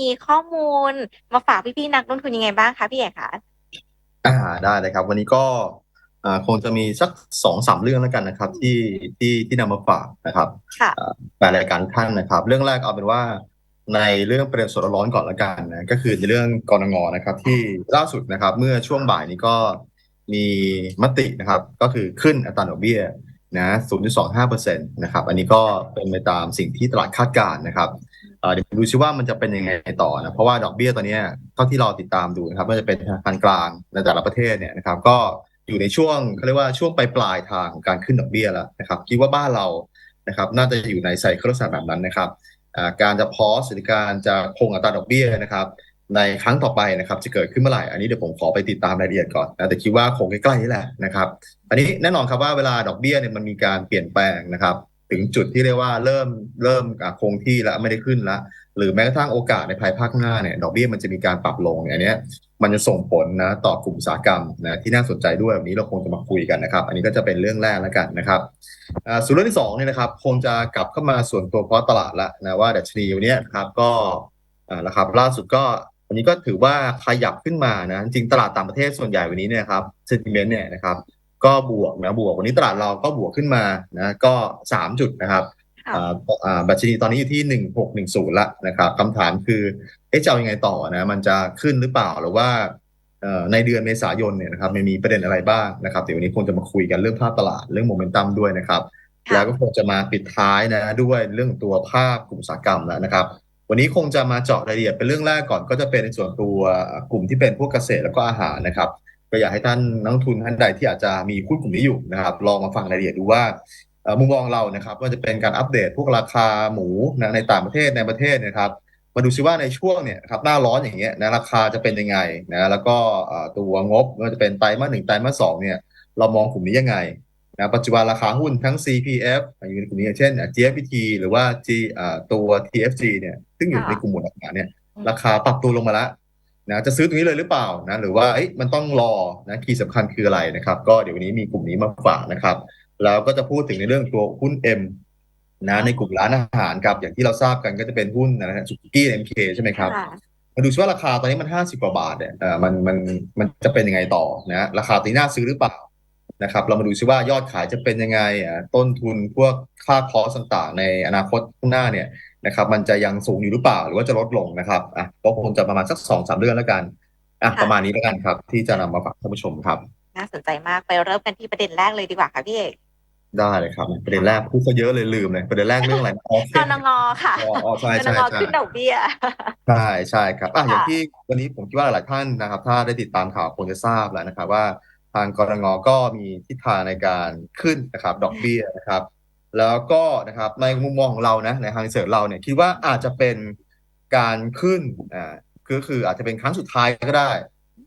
มีข้อมูลมาฝากพี่ๆนักลงทุนยังไงบ้างคะพี่เอกคะอ่าได้เลยครับ วันนี้ก็อ่าคงจะมีสักสองสามเรื่องแล้วกันนะครับ ที่ที่ที่นำมาฝากนะครับค่ะแฟนรายการทุกท่านนะครับ เรื่องแรกเอาเป็นว่าในเรื่องประเด็นสดร้อนๆก่อนละกันนะก็คือในเรื่องกรงงนะครับ ที่ล่าสุดนะครับ เมื่อช่วงบ่ายนี้ก็มีมตินะครับ ก็คือขึ้นอัตราดอกเบี้ยนะ 0.25%นะครับ อันนี้ก็เป็นไปตามสิ่งที่ตลาดคาดการณ์นะครับ เดี๋ยวดูซิว่ามันจะเป็นยังไงต่อนะเพราะว่าดอกเบี้ยตอนนี้เท่าที่เราติดตามดูนะครับไม่ว่าจะเป็นธนาคารกลางในแต่ละประเทศเนี่ยนะครับ ก็อยู่ในช่วงเขาเรียกว่าช่วงปลายปลายทางของการขึ้นดอกเบี้ยแล้วนะครับคิดว่าบ้านเรานะครับ น่าจะอยู่ในไซเคิลลักษณะแบบนั้นนะครับการจะพอสหรือการจะคงอัตราดอกเบี้ยนะครับ ในครั้งต่อไปนะครับ จะเกิดขึ้นเมื่อไหร่อันนี้เดี๋ยวผมขอไปติดตามรายละเอียดก่อนนะแต่คิดว่าคงใกล้ๆนี่แหละนะครับ อันนี้แน่นอนครับว่าเวลาดอกเบี้ยเนี่ยมันมีการเปลี่ยนแปลงนะครับ ถึงจุดที่เรียกว่าเริ่มเริ่มคงที่แล้วไม่ได้ขึ้นแล้วหรือแม้กระทั่งโอกาสในภายภาคหน้าเนี่ยดอกเบี้ยมันจะมีการปรับลงเนี่ยอันนี้มันจะส่งผลนะต่อกลุ่มอุตสาหกรรมนะที่น่าสนใจด้วยวันนี้เราคงจะมาคุยกันนะครับ อันนี้ก็จะเป็นเรื่องแรกแล้วกันนะครับอ่าส่วนเรื่องที่สองเนี่ยนะครับคงจะกลับเข้ามาส่วนตัวเพราะตลาดละนะว่าดัชนีวันเนี้ยนะครับก็อ่านะครับล่าสุดก็วันนี้ก็ถือว่าขยับขึ้นมานะจริงตลาดต่างประเทศส่วนใหญ่วันนี้เนี่ยครับเซนติเมนต์เนี่ยนะครับ ก็บวกนะบวกวันนี้ตลาดเราก็บวกขึ้นมานะก็สามจุดนะครับค่ะอ่าอ่าบัชนีตอนนี้อยู่ที่หนึ่งหกหนึ่งศูนย์ละนะครับคำถามคือเอ๊ะจะเอายังไงต่อนะมันจะขึ้นหรือเปล่าหรือว่าเอ่อในเดือนเมษายนเนี่ยนะครับมันมีประเด็นอะไรบ้างนะครับเดี๋ยววันนี้คงจะมาคุยกันเรื่องภาพตลาดเรื่องโมเมนตัมด้วยนะครับค่ะแล้วก็คงจะมาปิดท้ายนะด้วยเรื่องตัวภาพกลุ่มอุตสาหกรรมแล้วนะครับ วันนี้คงจะมาเจาะรายละเอียดเป็นเรื่องแรกก่อนก็จะเป็นในส่วนตัวกลุ่มที่เป็นพวกเกษตรแล้วก็อาหารนะครับ ก็อยากให้ท่านนักลงทุนท่านใดที่อาจจะมีหุ้นกลุ่มนี้อยู่นะครับ ลองมาฟังรายละเอียดดูว่าเอ่อมุมมองเรานะครับว่าจะเป็นการอัปเดตพวกราคาหมูนะในต่างประเทศในประเทศนะครับมาดูซิว่าในช่วงเนี่ยครับหน้าร้อนอย่างเงี้ยนะราคาจะเป็นยังไงนะแล้วก็เอ่อตัวงบไม่ว่าจะเป็นไตรมาสหนึ่งไตรมาสสองเนี่ยเรามองกลุ่มนี้ยังไงนะปัจจุบันราคาหุ้นทั้ง CPF อยู่ในกลุ่มนี้อย่างเช่น GFPT หรือว่า G อ่าตัว TFG เนี่ยซึ่งอยู่ในกลุ่มหมวดอาหารเนี่ยราคาปรับตัวลงมาแล้ว นะจะซื้อตรงนี้เลยหรือเปล่านะหรือว่าเอ๊ะมันต้องรอนะคีย์สำคัญคืออะไรนะครับ ก็เดี๋ยววันนี้มีกลุ่มนี้มาฝากนะครับ แล้วก็จะพูดถึงในเรื่องตัวหุ้น M นะในกลุ่มร้านอาหารครับอย่างที่เราทราบกันก็จะเป็นหุ้นนะฮะสุกี้ MK ใช่ไหมครับค่ะมาดูซิว่าราคาตอนนี้มันห้าสิบกว่าบาทเนี่ยเออมันมันมันจะเป็นยังไงต่อนะราคาตอนนี้น่าซื้อหรือเปล่านะครับ เรามาดูซิว่ายอดขายจะเป็นยังไงอะต้นทุนพวกค่าคอสต่างๆ ในอนาคตข้างหน้าเนี่ย นะครับ มันจะยังสูงอยู่หรือเปล่า หรือว่าจะลดลงนะครับอะก็คงจะประมาณสักสองสามเดือนแล้วกันอะค่ะประมาณนี้แล้วกันครับ ที่จะนำมาฝากท่านผู้ชมครับ น่าสนใจมากไปเริ่มกันที่ประเด็นแรกเลยดีกว่าค่ะพี่เอกได้เลยครับ ประเด็นแรกพูดซะเยอะเลยลืมเลยประเด็นแรกเรื่องอะไรนะอ๋อกนงค่ะอ๋ออ๋อใช่กใช่นงใช่ขึ้นดอกเบี้ยใช่ใช่ครับอะค่ะอย่างที่วันนี้ผมคิดว่าหลายท่านนะครับ ถ้าได้ติดตามข่าวคงจะทราบแล้วนะครับว่าทางกรงก็มีทิศทางในการขึ้นนะครับ ดอกเบี้ยนะครับ แล้วก็นะครับในมุมมองของเรานะในทางเสิร์ชเราเนี่ยคิดว่าอาจจะเป็นการขึ้นอ่าคือคืออาจจะเป็นครั้งสุดท้ายก็ได้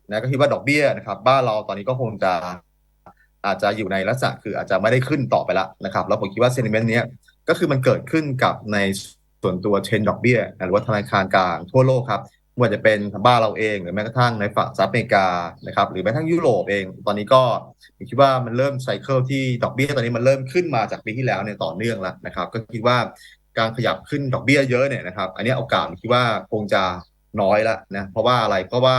นะก็คิดว่าดอกเบี้ยนะครับ บ้านเราตอนนี้ก็คงจะอาจจะอยู่ในลักษณะคืออาจจะไม่ได้ขึ้นต่อไปแล้วนะครับ แล้วผมคิดว่าเซนิเมนต์เนี้ยก็คือมันเกิดขึ้นกับในส่วนตัวเทรนด์ดอกเบี้ยหรือว่าธนาคารกลางทั่วโลกครับ ไม่ว่าจะเป็นบ้านเราเองหรือแม้กระทั่งในฝั่งสหรัฐอเมริกานะครับหรือแม้กระทั่งยุโรปเอง ตอนนี้ก็ผมคิดว่ามันเริ่มไซเคิลที่ดอกเบี้ยตอนนี้มันเริ่มขึ้นมาจากปีที่แล้วเนี่ยต่อเนื่องแล้วนะครับ ก็คิดว่าการขยับขึ้นดอกเบี้ยเยอะเนี่ยนะครับ อันนี้โอกาสคิดว่าคงจะน้อยละนะเพราะว่าอะไรเพราะว่า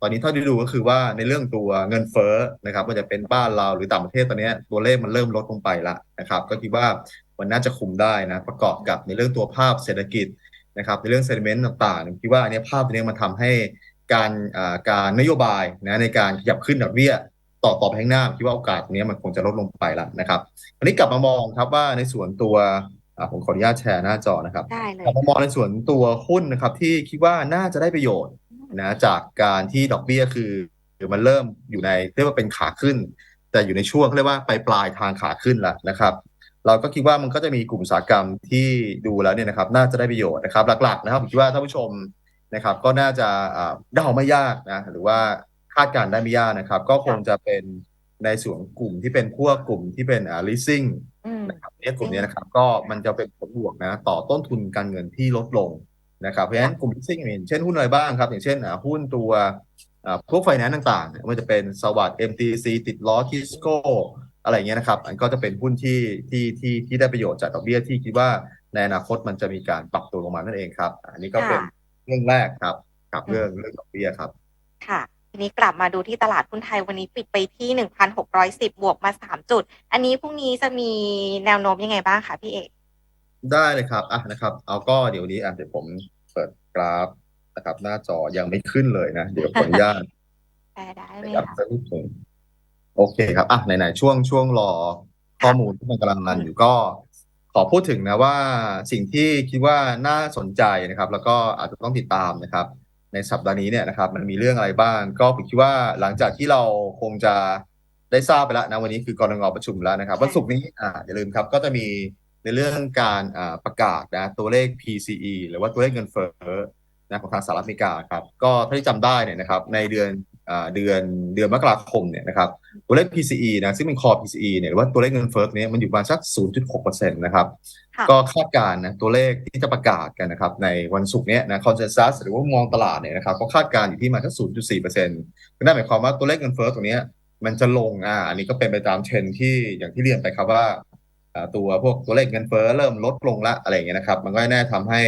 ตอนนี้เท่าที่ดูก็คือว่าในเรื่องตัวเงินเฟ้อนะครับมันจะเป็นบ้านเราหรือต่างประเทศตอนนี้ตัวเลขมันเริ่มลดลงไปละนะครับ ก็คิดว่ามันน่าจะคุมได้นะประกอบกับในเรื่องตัวภาพเศรษฐกิจ นะครับในเรื่องเซนิเมนต์ต่างๆผมคิดว่าอันนี้ภาพตัวนี้มันทำให้การอ่าการนโยบายนะในการขยับขึ้นดอกเบี้ยต่อต่อไปข้างหน้าผมคิดว่าโอกาสตรงนี้มันคงจะลดลงไปละนะครับอันนี้กลับมามองครับว่าในส่วนตัวอ่าผมขออนุญาตแชร์หน้าจอนะครับได้เลยกลับมามองในส่วนตัวหุ้นนะครับที่คิดว่าน่าจะได้ประโยชน์นะจากการที่ดอกเบี้ยคือคือมันเริ่มอยู่ในเรียกว่าเป็นขาขึ้น แต่อยู่ในช่วงเขาเรียกว่าปลายปลายๆทางขาขึ้นแล้วนะครับ เราก็คิดว่ามันก็จะมีกลุ่มอุตสาหกรรมที่ดูแล้วเนี่ยนะครับ น่าจะได้ประโยชน์นะครับ หลักๆนะครับผมคิดว่าท่านผู้ชมนะครับ ก็น่าจะอ่าเดาไม่ยากนะหรือว่าคาดการณ์ได้ไม่ยากนะครับ ก็คงจะเป็นในส่วนกลุ่มที่เป็นพวกกลุ่มที่เป็นอ่า leasing อืมนะครับเนี่ยกลุ่มเนี้ยนะครับ ก็มันจะเป็นผลบวกนะต่อต้นทุนการเงินที่ลดลงนะครับเพราะฉะนั้นกลุ่ม leasing เนี่ยอย่างเช่นหุ้นอะไรบ้างครับ อย่างเช่นอ่าหุ้นตัวอ่าพวกไฟแนนซ์ต่างๆเนี่ยไมันจะเป็นสวัสด์ MTC ติดล้อทิสโก้ อะไรอย่างเงี้ยนะครับ อันก็จะเป็นหุ้นที่ที่ที่ที่ได้ประโยชน์จากดอกเบี้ยที่คิดว่าในอนาคตมันจะมีการปรับตัวลงมานั่นเองครับ อันนี้ก็เป็นค่ะเรื่องแรกครับกับอืมเรื่องเรื่องดอกเบี้ยครับ ค่ะทีนี้กลับมาดูที่ตลาดหุ้นไทยวันนี้ปิดไปที่ 1,610 บวกมา 3 จุด อันนี้พรุ่งนี้จะมีแนวโน้มยังไงบ้างคะพี่เอก ได้เลยครับอะนะครับ เอาก็เดี๋ยวนี้อะเดี๋ยวผมเปิดกราฟนะครับ หน้าจอยังไม่ขึ้นเลยนะ เดี๋ยวขออนุญาตได้ได้ขเลยัยบค่ะสักนิดหนึ่ง โอเคครับอะไหนๆช่วงช่วงรอข้อมูลที่มันกำลังรันอยู่ก็ขอพูดถึงนะว่าสิ่งที่คิดว่าน่าสนใจนะครับ แล้วก็อาจจะต้องติดตามนะครับ ในสัปดาห์นี้เนี่ยนะครับ มันมีเรื่องอะไรบ้าง ก็ผมคิดว่าหลังจากที่เราคงจะได้ทราบไปแล้วนะวันนี้คือกรงประชุมแล้วนะครับวันศุกร์นี้อ่าอย่าลืมครับ ก็จะมีในเรื่องการอ่าประกาศนะตัวเลข PCE หรือว่าตัวเลขเงินเฟ้อนะของทางสหรัฐอเมริกาครับก็ถ้าที่จำได้เนี่ยนะครับ ในเดือน เดือนเดือนมกราคมเนี่ยนะครับตัวเลข PCE นะซึ่งเป็น core PCE เนี่ยหรือว่าตัวเลขเงินเฟ้อตัวนี้มันอยู่ประมาณสัก 0.6%นะครับค่ะก็คาดการณ์นะตัวเลขที่จะประกาศกันนะครับในวันศุกร์เนี้ยนะ consensus หรือว่ามองตลาดเนี่ยนะครับก็คาดการณ์อยู่ที่ประมาณสัก 0.4%ก็นั่นหมายความว่าตัวเลขเงินเฟ้อตัวเนี้ยมันจะลงอ่าอันนี้ก็เป็นไปตามเทรนด์ที่อย่างที่เรียนไปครับว่าอ่าตัวพวกตัวเลขเงินเฟ้อเริ่มลดลงละอะไรอย่างเงี้ยนะครับมันก็แน่ทำให้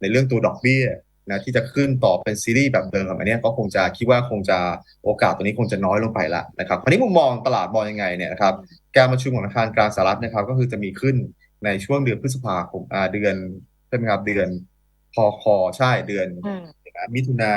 ในเรื่องตัวดอกเบี้ย นะที่จะขึ้นต่อเป็นซีรีส์แบบเดิมอันเนี้ยก็คงจะคิดว่าคงจะโอกาสตัวนี้คงจะน้อยลงไปละนะครับคราวนี้มุมมองตลาดมองยังไงเนี่ยนะครับการประชุมของธนาคารกลางสหรัฐนะครับก็คือจะมีขึ้นในช่วงเดือนพฤษภาคมอ่าเดือนใช่ไหมครับเดือนพอคอใช่เดือนอืมมิถุนา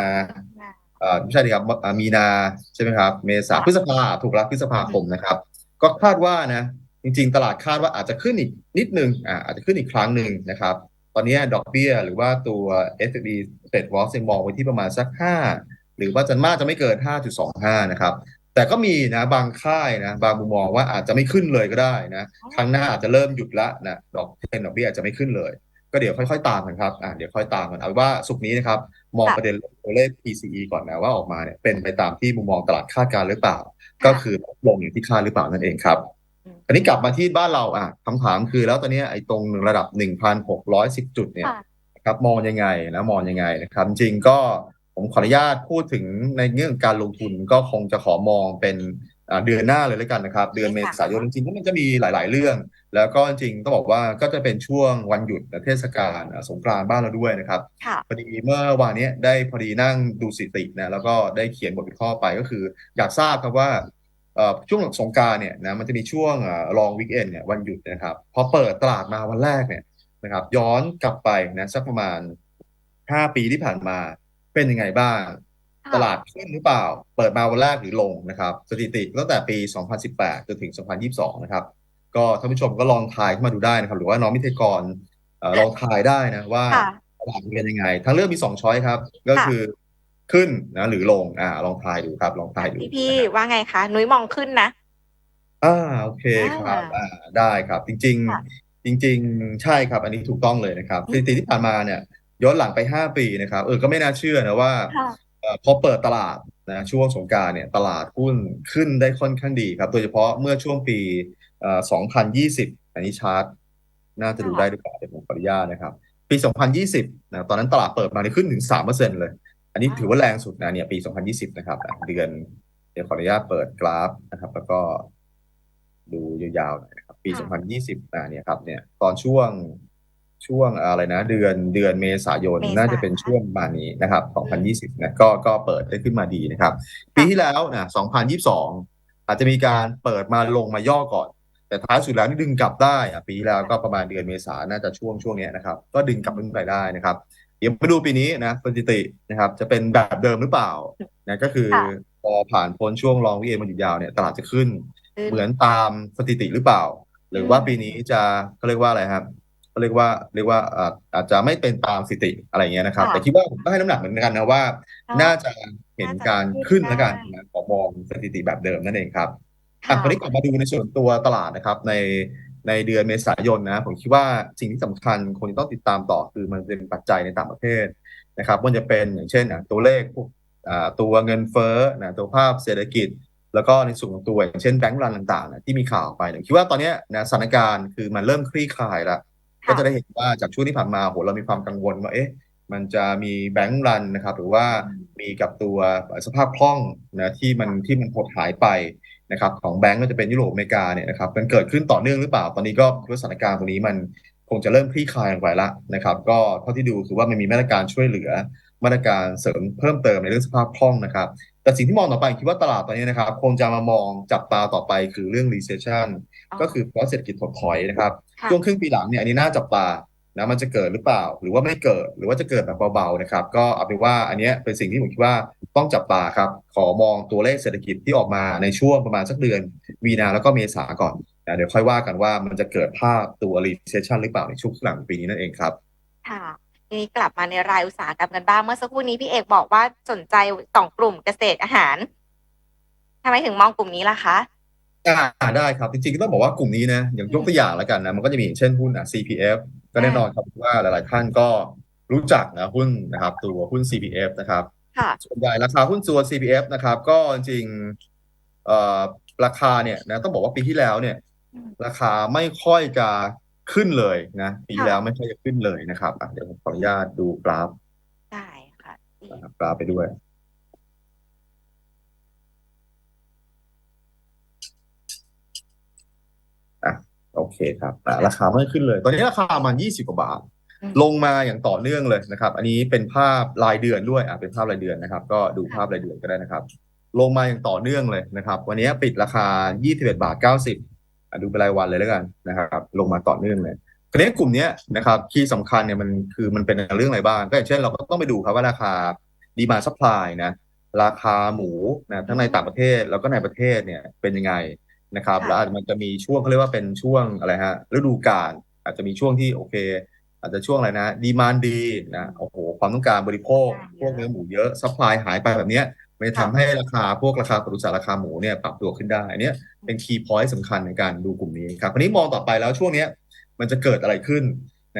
เอ่อไม่ใช่ดิครับอ่ามีนาใช่ไหมครับ เมษาพฤษภาถูกแล้วพฤษภาคมนะครับ ก็คาดว่านะจริง ๆ ตลาดคาดว่าอาจจะขึ้นอีกนิดนึงอ่าอาจจะขึ้นอีกครั้งหนึ่งนะครับ ตอนนี้ดอกเบี้ยหรือว่าตัว FD Fed Watch ยังมองไว้ที่ประมาณสัก 5 หรือว่าจะมากจะไม่เกิน 5.25 นะครับ แต่ก็มีนะบางค่ายนะบางมุมมองว่าอาจจะไม่ขึ้นเลยก็ได้นะครั้งหน้าอาจจะเริ่มหยุดละนะดอกเทนดอกเบี้ยอาจจะไม่ขึ้นเลย ก็เดี๋ยวค่อยๆตามกันครับอ่าเดี๋ยวค่อยตามกันเอาเป็นว่าสุกร์นี้นะครับมองค่ะประเด็นตัวเลข PCE ก่อนนะว่าออกมาเนี่ยเป็นไปตามที่มุมมองตลาดคาดการณ์หรือเปล่า ก็คือลงอย่างที่คาดหรือเปล่านั่นเองครับ อืมอันนี้กลับมาที่บ้านเราอะคำถามคือแล้วตอนเนี้ยไอ้ตรงระดับ1,610จุดเนี่ยค่ะครับมองยังไงนะมองยังไงนะครับจริงๆก็ผมขออนุญาตพูดถึงในเรื่องการลงทุนก็คงจะขอมองเป็นอ่าเดือนหน้าเลยแล้วกันนะครับ เดือนเมษายนจริงๆแล้วมันจะมีหลาย ๆ เรื่อง แล้วก็จริงๆต้องบอกว่าก็จะเป็นช่วงวันหยุดและเทศกาลอ่าสงกรานต์บ้านเราด้วยนะครับค่ะพอดีเมื่อวานเนี้ยได้พอดีนั่งดูสถิตินะแล้วก็ได้เขียนบทวิเคราะห์ไปก็คือ อยากทราบครับว่า เอ่อช่วงสงกรานต์เนี่ยนะมันจะมีช่วงลองวิกเอนเนี่ยวันหยุดนะครับพอเปิดตลาดมาวันแรกเนี่ยนะครับย้อนกลับไปนะสักประมาณ 5 ปีที่ผ่านมาเป็นยังไงบ้างค่ะตลาดขึ้นหรือเปล่า เปิดมาวันแรกหรือลงนะครับสถิติตั้งแต่ปี 2018 จนถึง 2022 นะครับ ก็ท่านผู้ชมก็ลองทายขึ้นมาดูได้นะครับ หรือว่าน้องมิเทยกรเอ่อลองทายได้นะว่าค่ะตลาดเป็นยังไงทั้งเลือกมีสองช้อยครับ ก็ค่ะคือ ขึ้นนะหรือลงอ่าลองทายดูครับ ลองทายดูพี่พี่นะครับว่าไงคะ นุ้ยมองขึ้นนะอ่าโอเคครับอ่าอ่าได้ครับ จริง ค่ะ ๆ จริง ๆ ใช่ครับ อันนี้ถูกต้องเลยนะครับอืมสถิติที่ผ่านมาเนี่ย ย้อนหลังไป5ปีนะครับเออก็ไม่น่าเชื่อนะว่าค่ะเอ่อพอเปิดตลาดนะช่วงสงกรานต์เนี่ยตลาดหุ้นขึ้นได้ค่อนข้างดีครับ โดยเฉพาะเมื่อช่วงปีเอ่อ2020อันนี้ชาร์ตน่าจะดูค่ะได้หรือเปล่าเดี๋ยวผมขออนุญาตนะครับ ปี2020นะตอนนั้นตลาดเปิดมาเนี่ยขึ้นถึง3%เลย อันนี้ถือว่าแรงสุดนะเนี่ยปี 2020 นะครับอะเดือน เดี๋ยวขออนุญาตเปิดกราฟนะครับ แล้วก็ดูยาวๆหน่อยนะครับ ปีค่ะ2020อ่าเนี่ยครับ เนี่ยตอนช่วงช่วงอะไรนะ เดือนเดือนเมษายนเมษา น่าจะเป็นช่วงประมาณนี้นะครับ 2020นะก็ก็เปิดได้ขึ้นมาดีนะครับ ปีที่แล้วนะ2022 อาจจะมีการเปิดมาลงมาย่อก่อน แต่ท้ายสุดแล้วนี่ดึงกลับได้อะปีที่แล้วก็ประมาณเดือนเมษาน่าจะช่วงช่วงเนี้ยนะครับ ก็ดึงกลับขึ้นไปได้นะครับเดี๋ยวมาดูปีนี้นะสถิตินะครับ จะเป็นแบบเดิมหรือเปล่านะก็คือค่ะพอผ่านพ้นช่วงลองวิเอมันหยุดยาวเนี่ยตลาดจะขึ้นขึ้น เหมือนตามสถิติหรือเปล่า หรือว่าปีนี้จะเขาเรียกว่าอะไรครับเขาเรียกว่าเรียกว่าอ่าอาจจะไม่เป็นตามสถิติอะไรเงี้ยนะครับค่ะแต่คิดว่าผมก็ให้น้ำหนักเหมือนกันนะว่าค่ะน่าจะเห็นการน่าจะขึ้นแล้วกันได้นะขอมองสถิติแบบเดิมนั่นเองครับค่ะอะคราวนี้กลับมาดูในส่วนตัวตลาดนะครับ ใน ในเดือนเมษายนนะผมคิดว่าสิ่งที่สำคัญคนที่ต้องติดตามต่อคือมันเป็นปัจจัยในต่างประเทศนะครับมันจะเป็นอย่างเช่นอะตัวเลขพวกอ่าตัวเงินเฟ้อนะตัวภาพเศรษฐกิจ แล้วก็ในส่วนของตัวอย่างเช่นแบงก์รันต่างๆนะที่มีข่าวออกไปเนี่ยคิดว่าตอนเนี้ยนะสถานการณ์คือมันเริ่มคลี่คลายแล้วค่ะก็จะได้เห็นว่าจากช่วงที่ผ่านมาโหเรามีความกังวลว่าเอ๊ะมันจะมีแบงก์รันนะครับหรือว่ามีกับตัวสภาพคล่องนะที่มันที่มันหดหายไป นะครับของแบงก์ก็จะเป็นยุโรปอเมริกาเนี่ยนะครับมันเกิดขึ้นต่อเนื่องหรือเปล่า ตอนนี้ก็คิดว่าสถานการณ์ตรงนี้มันคงจะเริ่มคลี่คลายลงไปละนะครับ ก็เท่าที่ดูคือว่ามันมีมาตรการช่วยเหลือมาตรการเสริมเพิ่มเติมในเรื่องสภาพคล่องนะครับ แต่สิ่งที่มองต่อไปคิดว่าตลาดตอนนี้นะครับคงจะมามองจับตาต่อไปคือเรื่อง recession อ๋อก็คือภาวะเศรษฐกิจถดถอยนะครับค่ะช่วงครึ่งปีหลังเนี่ยอันนี้น่าจับตา นะมันจะเกิดหรือเปล่า หรือว่าไม่เกิดหรือว่าจะเกิดแบบเบาๆนะครับ ก็เอาเป็นว่าอันเนี้ยเป็นสิ่งที่ผมคิดว่าต้องจับตาครับ ขอมองตัวเลขเศรษฐกิจที่ออกมาในช่วงประมาณสักเดือนมีนาแล้วก็เมษาก่อนนะเดี๋ยวค่อยว่ากันว่ามันจะเกิดภาพตัว recession หรือเปล่าในช่วงครึ่งหลังปีนี้นั่นเองครับ ค่ะทีนี้กลับมาในรายอุตสาหกรรมกันบ้างเมื่อสักครู่นี้พี่เอกบอกว่าสนใจสองกลุ่มเกษตรอาหารทำไมถึงมองกลุ่มนี้ล่ะคะอ่าได้ครับจริงๆก็ต้องบอกว่ากลุ่มนี้นะอย่างยกตัวอย่างแล้วกันนะมันก็จะมีอย่างเช่นหุ้นอะ CPF ก็แน่นอนครับว่าหลายๆท่านก็รู้จักนะหุ้นนะครับตัวหุ้น CPF นะครับค่ะส่วนใหญ่ราคาหุ้นตัว CPF นะครับ ก็จริงๆเอ่อราคาเนี่ยนะต้องบอกว่าปีที่แล้วเนี่ยอืมราคาไม่ค่อยจะขึ้นเลยนะปีที่ค่ะแล้วไม่ค่อยจะขึ้นเลยนะครับอะเดี๋ยวผมขออนุญาตดูกราฟได้ค่ะดีนะครับกราฟไปด้วย อะ โอเคครับอะราคาไม่ขึ้นเลย ตอนนี้ราคาประมาณยี่สิบกว่าบาทอืมลงมาอย่างต่อเนื่องเลยนะครับ อันนี้เป็นภาพรายเดือนด้วยอะเป็นภาพรายเดือนนะครับ ก็ดูภาพรายเดือนก็ได้นะครับ ลงมาอย่างต่อเนื่องเลยนะครับ วันนี้ปิดราคา 21 บาท 90อะดูเป็นรายวันเลยแล้วกันนะครับ ลงมาต่อเนื่องเลยคราวนี้กลุ่มเนี้ยนะครับคีย์สำคัญเนี่ยมันคือมันเป็นเรื่องอะไรบ้าง ก็อย่างเช่นเราก็ต้องไปดูครับว่าราคาดีมาซัพพลายนะราคาหมูนะทั้งในต่างประเทศแล้วก็ในประเทศเนี่ยเป็นยังไง นะครับค่ะแล้วอาจจะมันจะมีช่วงเขาเรียกว่าเป็นช่วงอะไรฮะฤดูกาลอาจจะมีช่วงที่โอเค อาจจะช่วงอะไรนะ ดีมานดีนะโอ้โหความต้องการบริโภค พวกเนื้อหมูเยอะซัพพลายหายไปแบบเนี้ยมันจะทำให้ราคาพวกราคาปศุสัตว์ราคาหมูเนี่ยปรับตัวขึ้นได้ อันเนี้ยเป็นคีย์พอยต์สำคัญในการดูกลุ่มนี้ครับคราวนี้มองต่อไปแล้วช่วงเนี้ยมันจะเกิดอะไรขึ้น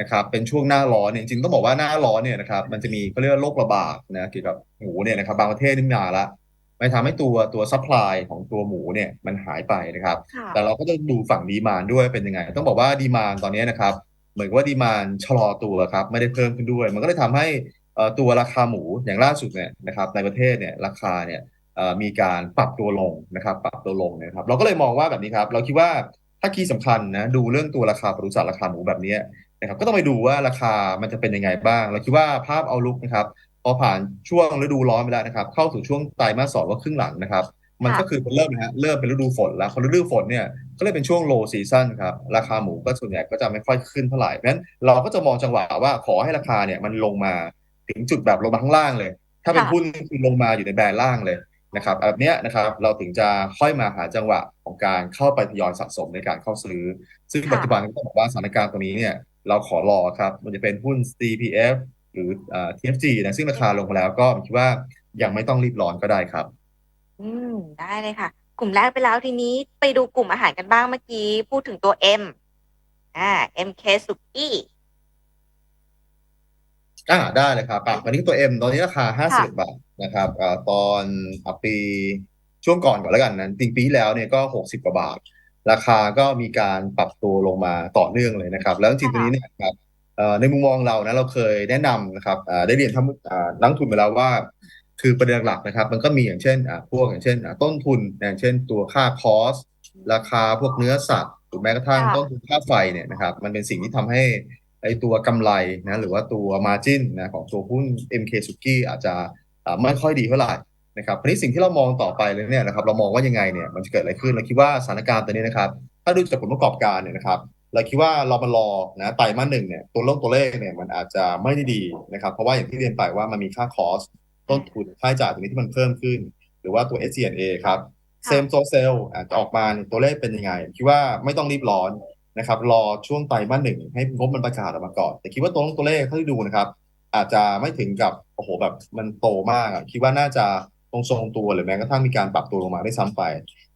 นะครับเป็นช่วงหน้าร้อนเนี่ยจริงๆต้องบอกว่าหน้าร้อนเนี่ยนะครับมันจะมีเขาเรียกว่าโรคระบาดนะเกี่ยวกับหมูเนี่ยนะครับบางประเทศนี่มาละ มันทำให้ตัวตัวซัพพลายของตัวหมูเนี่ยมันหายไปนะครับค่ะแต่เราก็จะดูฝั่งดีมานด้วยเป็นยังไง ต้องบอกว่าดีมานตอนนี้นะครับ เหมือนกับว่าดีมานชะลอตัวครับไม่ได้เพิ่มขึ้นด้วย มันก็เลยทำให้เอ่อตัวราคาหมูอย่างล่าสุดเนี่ยนะครับในประเทศเนี่ยราคาเนี่ยเอ่อมีการปรับตัวลงนะครับปรับตัวลงนะครับ เราก็เลยมองว่าแบบนี้ครับ เราคิดว่าถ้าคีย์สำคัญนะดูเรื่องตัวราคาปศุสัตว์ราคาหมูแบบเนี้ยนะครับก็ต้องไปดูว่าราคามันจะเป็นยังไงบ้าง เราคิดว่าภาพเอาลุกนะครับ พอผ่านช่วงฤดูร้อนไปแล้วนะครับ เข้าสู่ช่วงไตรมาสสองว่าครึ่งหลังนะครับ มันก็คือเริ่มนะฮะเริ่มเป็นฤดูฝนแล้วพอฤดูฝนเนี่ยก็เลยเป็นช่วง low season ครับราคาหมูก็ส่วนใหญ่ก็จะไม่ค่อยขึ้นเท่าไหร่เพราะฉะนั้นเราก็จะมองจังหวะว่าขอให้ราคาเนี่ยมันลงมาถึงจุดแบบลงมาข้างล่างเลย ถ้าเป็นค่ะหุ้นคือลงมาอยู่ในแบรนด์ล่างเลยนะครับแบบเนี้ยนะครับเราถึงจะค่อยมาหาจังหวะของการเข้าไปทยอยสะสมในการเข้าซื้อ ซึ่งค่ะปัจจุบันก็ต้องบอกว่าสถานการณ์ตรงนี้เนี่ยเราขอรอครับ มันจะเป็นหุ้น CPF หรือเอ่อ TFG นะซึ่งราคาลงมาแล้วก็ผมคิดว่ายังไม่ต้องรีบร้อนก็ได้ครับ อืม ได้เลยค่ะ กลุ่มแรกไปแล้วทีนี้ไปดูกลุ่มอาหารกันบ้างเมื่อกี้ พูดถึงตัว M อ่า MK สุกี้อ่าได้เลยครับอะวันนี้ตัว M ตอนนี้ราคาค่ะ50บาทนะครับอ่าตอนอะปีช่วงก่อนก่อนแล้วกันนะจริงปีที่แล้วเนี่ยก็60กว่าบาท ราคาก็มีการปรับตัวลงมาต่อเนื่องเลยนะครับ แล้วจริงๆตัวนี้เนี่ยครับเอ่อ ในมุมมองเรานะเราเคยแนะนำนะครับอ่าได้เรียนท่านอ่านักลงทุนไปแล้วว่า คือประเด็นหลักๆนะครับ มันก็มีอย่างเช่นอ่าพวกอย่างเช่นอ่าต้นทุนอย่างเช่น ตัวค่าคอสราคาพวกเนื้อสัตว์หรือแม้กระทั่งค่ะต้นทุนค่าไฟเนี่ยนะครับมันเป็นสิ่งที่ทำให้ไอตัวกำไรนะหรือว่าตัว margin นะของตัวหุ้น MK Suki อาจจะอ่าไม่ค่อยดีเท่าไหร่นะครับทีนี้สิ่งที่เรามองต่อไปเลยเนี่ยนะครับเรามองว่ายังไงเนี่ยมันจะเกิดอะไรขึ้นเราคิดว่าสถานการณ์ตัวนี้นะครับ ถ้าดูจากผลประกอบการเนี่ยนะครับ เราคิดว่าเรามารอนะไตรมาสหนึ่งเนี่ยตัวเลขตัวเลขเนี่ยมันอาจจะไม่ได้ดีนะครับ เพราะว่าอย่างที่เรียนไปว่ามันมีค่าคอสต้นทุนค่าใช้จ่ายตรงนี้ที่มันเพิ่มขึ้น หรือว่าตัว SG&A ครับค่ะเซมโซเซลอาจจะออกมาเนี่ยตัวเลขเป็นยังไง คิดว่าไม่ต้องรีบร้อนนะครับ รอช่วงไตรมาสหนึ่งให้งบมันประกาศออกมาก่อน แต่คิดว่าตัวเลขตัวเลขเท่าที่ดูนะครับ อาจจะไม่ถึงกับโอ้โหแบบมันโตมากอะคิดว่าน่าจะทรงๆตัวหรือแม้กระทั่งมีการปรับตัวลงมาได้ซ้ำไป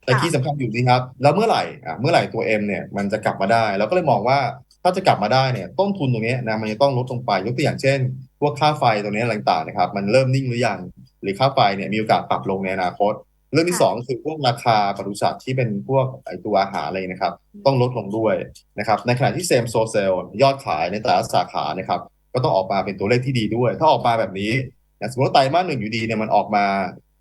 แต่ค่ะที่สำคัญอยู่นี่ครับ แล้วเมื่อไหร่อะเมื่อไหร่ตัว M เนี่ยมันจะกลับมาได้เราก็เลยมองว่าถ้าจะกลับมาได้เนี่ยต้นทุนตรงเนี้ยนะมันจะต้องลดลงไปยกตัวอย่างเช่นพวกค่าไฟตรงเนี้ยอะไรต่างๆนะครับ มันเริ่มนิ่งหรือยัง หรือค่าไฟเนี่ยมีโอกาสปรับลงในอนาคต เรื่องที่ค่ะสองก็คือพวกราคาปศุสัตว์ที่เป็นพวกไอตัวอาหารอะไรนะครับ ต้องลดลงด้วยนะครับในขณะที่เซมโซเซลยอดขายในแต่ละสาขานะครับก็ต้องออกมาเป็นตัวเลขที่ดีด้วย ถ้าออกมาแบบนี้นะสมมติว่าไตรมาสหนึ่งอยู่ดีเนี่ยมันออกมา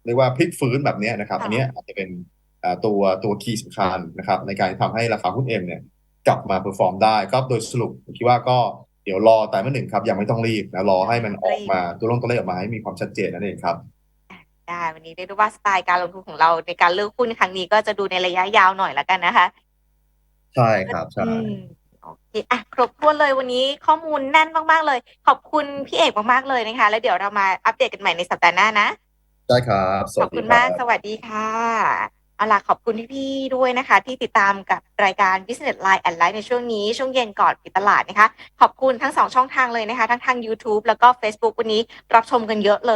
เรียกว่าพลิกฟื้นแบบเนี้ยนะครับค่ะอันเนี้ยอาจจะเป็นอ่า ตัวตัวคีย์สำคัญนะครับในการทำให้ราคาหุ้นเอ็มเนี่ยกลับมาเพอร์ฟอร์มได้ก็โดยสรุปผมคิดว่าก็เดี๋ยวรอแต่เมื่อหนึ่งครับยังไม่ต้องรีบนะรอให้มันออกมาตัวลงตัวเลขออกมาให้มีความชัดเจนนั่นเองครับได้วันนี้เรียกได้ว่าสไตล์การลงทุนของเราในการเลือกหุ้นครั้งนี้ก็จะดูในระยะยาวหน่อยแล้วกันนะคะ ใช่ครับใช่อืมโอเคอะครบถ้วนเลยวันนี้ข้อมูลแน่นมากๆเลย ขอบคุณพี่เอกมากๆเลยนะคะ แล้วเดี๋ยวเรามาอัปเดตกันใหม่ในสัปดาห์หน้านะ ได้ครับสขวัอสบดีคุณครัมากบสวัสดีค่ะ เอาล่ะขอบคุณพี่ๆด้วยนะคะ ที่ติดตามกับรายการ Business Line and Life ในช่วงนี้ ช่วงเย็นก่อนปิดตลาดนะคะ ขอบคุณทั้งสองช่องทางเลยนะคะ ทั้งทาง YouTube แล้วก็ Facebook วันนี้รับชมกันเยอะเลย